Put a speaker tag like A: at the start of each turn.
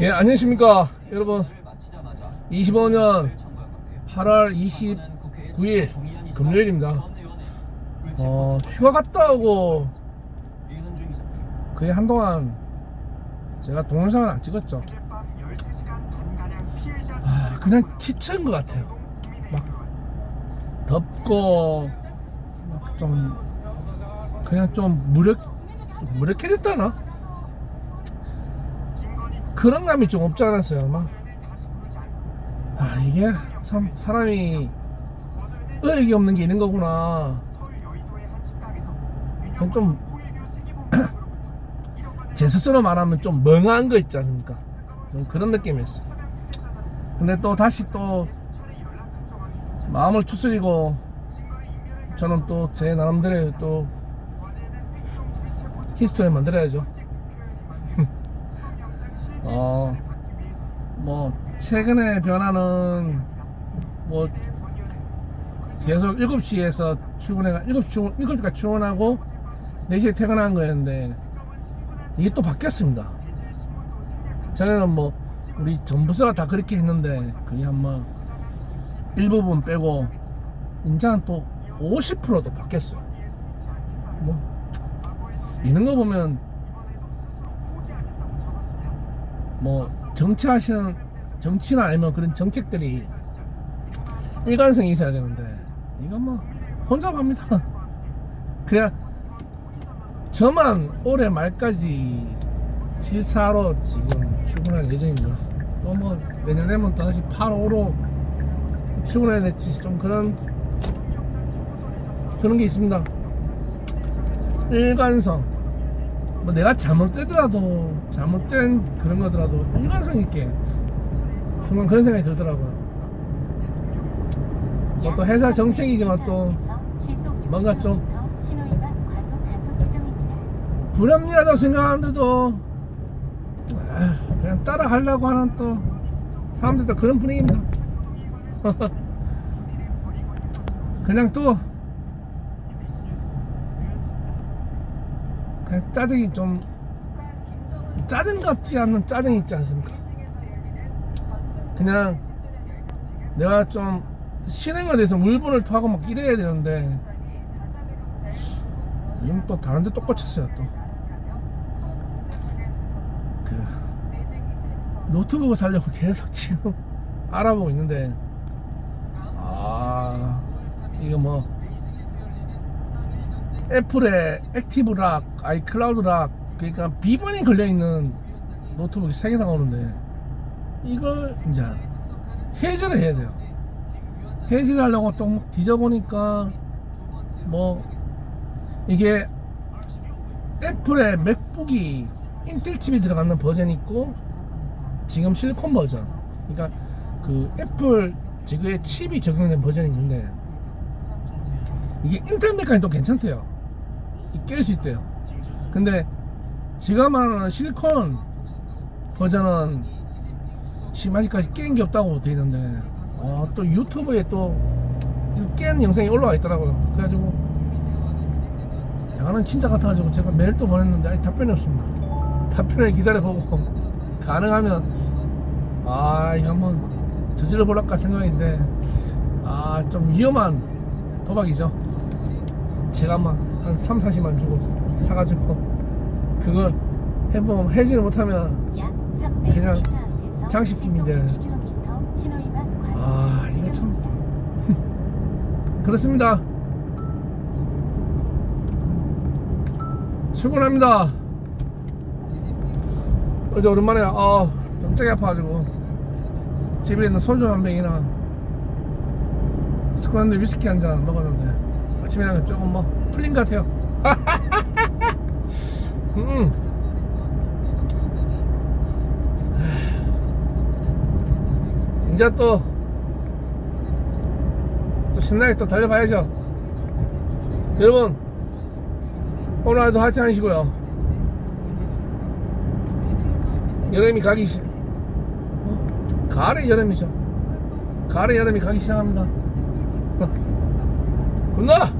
A: 예, 안녕하십니까. 여러분, 25년 8월 29일 금요일입니다. 어, 휴가 갔다 오고 거의 한동안 제가 동영상을 안 찍었죠. 아, 그냥 지친 것 같아요. 막 덥고 막 좀 그냥 좀 무력 무력해졌다나 그런 감이 좀 없지 않았어요. 막 아, 이게 참 사람이 의욕이 없는 게 있는 거구나. 좀 제 스스로 말하면 좀 멍한 거 있지 않습니까? 좀 그런 느낌이었어요. 근데 또 다시 또 마음을 추스리고 저는 또 제 나름대로 또 히스토리 만들어야죠. 어, 뭐 최근의 변화는 뭐 계속 7시에서 출근해가 7시 출근, 7시까지 출근하고 4시에 퇴근한 거였는데 이게 또 바뀌었습니다. 전에는 뭐 우리 전부서가 다 그렇게 했는데 그게 한번 일부분 빼고 이제는 또 50%도 바뀌었어요. 뭐 이런 거 보면 뭐 정치하시는 정치나 아니면 그런 정책들이 일관성이 있어야 되는데 이건 뭐 혼자 합니다. 그냥 저만 올해 말까지 74로 지금 출근할 예정입니다. 또뭐 내년 되면 또 다시 8, 5로 출근해야 될지 좀 그런 그런 게 있습니다. 일관성. 뭐 내가 잘못되더라도 잘못된 그런 거더라도 일관성 있게 순간 그런 생각이 들더라고요. 뭐 또 회사 정책이지만 또 뭔가 좀. 불합리하다고 생각하는데도 아, 그냥 따라 하려고 하는 또 사람들도 그런 분위기입니다. 그냥 또 그냥 짜증이 좀 짜증 같지 않는 짜증이 있지 않습니까? 그냥 내가 좀 신행에 대해서 물분을 토하고 막 이래야 되는데 지금 또 다른 데또 꽂혔어요 또. 그 노트북을 살려고 계속 지금 알아보고 있는데 아 이거 뭐 애플의 액티브 락, 아이클라우드 락 그러니까 비번이 걸려 있는 노트북이 세개 나오는데 이걸 이제 해지를 해야 돼요. 해지를 하려고 또막 뒤져보니까 뭐 이게 애플의 맥북이 인텔 칩이 들어가는 버전이 있고 지금 실리콘 버전 그러니까 그 애플 지그의 칩이 적용된 버전이 있는데 이게 인텔 메카니 또 괜찮대요 깰 수 있대요 근데 지가 말하는 실리콘 버전은 지금 아직까지 깬 게 없다고 돼 있는데 어, 또 유튜브에 또 깬 영상이 올라와 있더라고요 그래가지고 야는 진짜 같아가지고 제가 메일 또 보냈는데 아직 답변이 없습니다. 답변을 기다려보고 가능하면 아 이거 한번 저질러 볼까 생각인데 아 좀 위험한 도박이죠. 제가 막 한 3, 40만 주고 사가지고 그걸 해보면 해지를 못하면
B: 약 300m
A: 그냥 장식품인데.
B: 시속 60km 신호위반 과속
A: 아, 이거 참-. 그렇습니다. 출근합니다. 어제 오랜만에 아 깜짝이 아파가지고 집에 있는 소주 한 병이나 스크란드 위스키 한 잔 먹었는데 나면 조금 뭐 풀린 것 같아요. 음. 이제 또, 또 신나게 또 달려봐야죠. 여러분, 오늘 하루도 화이팅 하시고요. 여름이 가기 시, 어? 가을의 여름이죠. 가을의 여름이 가기 시작합니다. 굿나!